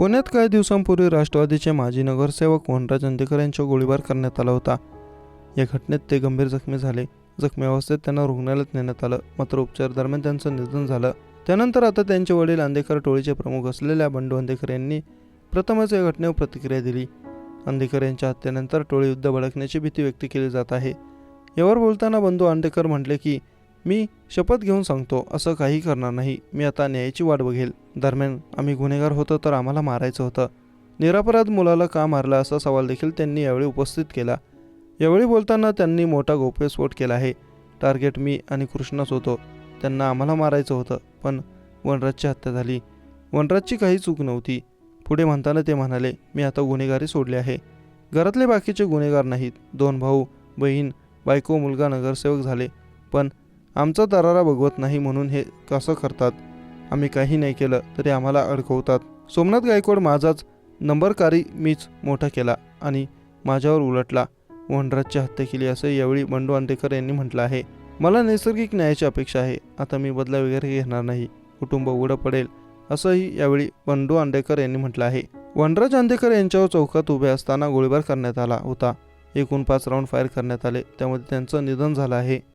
पुण्यात काही दिवसांपूर्वी राष्ट्रवादीचे माजी नगरसेवक वनराज अंदेकर यांच्या गोळीबार करण्यात आला होता. या घटनेत ते गंभीर जखमी झाले. जखमी अवस्थेत त्यांना रुग्णालयात नेण्यात आलं. मात्र उपचार दरम्यान त्यांचं निधन झालं. त्यानंतर आता त्यांचे वडील अंधेकर टोळीचे प्रमुख असलेल्या बंडू अंधेकर यांनी प्रथमच या घटनेवर प्रतिक्रिया दिली. अंधेकर यांच्या हत्येनंतर टोळी युद्ध भडकण्याची भीती व्यक्त केली जात आहे. यावर बोलताना बंधू अंधेकर म्हटले की मी शपथ घेऊन सांगतो असं काही करणार नाही. मी आता न्यायाची वाट बघेल. दरम्यान आम्ही गुन्हेगार होतो तर आम्हाला मारायचं होतं. निरापराध मुलाला का मारला असा सवाल देखील त्यांनी यावेळी उपस्थित केला. यावेळी बोलताना त्यांनी मोठा गोप्यस्फोट केला आहे. टार्गेट मी आणि कृष्णच होतो. त्यांना आम्हाला मारायचं होतं पण वनराजची हत्या झाली. वनराजची काही चूक नव्हती. पुढे म्हणताना ते म्हणाले मी आता गुन्हेगारी सोडले आहे. घरातले बाकीचे गुन्हेगार नाहीत. दोन भाऊ बहीण बायको मुलगा नगरसेवक झाले. पण आमचा दरारा बघवत नाही म्हणून हे कसं करतात? आम्ही काही नाही केलं तरी आम्हाला अडकवतात सोमनाथ गायकवाड माझाच नंबरकारी मीच मोठा केला आणि माझ्यावर उलटला. वनराजची हत्या केली असं यावेळी बंडू अंडेकर यांनी म्हटलं आहे. मला नैसर्गिक न्यायाची अपेक्षा आहे. आता मी बदला वगैरे घेणार नाही. कुटुंब उघडं पडेल असंही यावेळी बंडू आंडेकर यांनी म्हटलं आहे. वनराज आंडेकर यांच्यावर चौकात उभे असताना गोळीबार करण्यात आला होता. एकूण पाच राऊंड फायर करण्यात आले. त्यामध्ये त्यांचं निधन झालं आहे.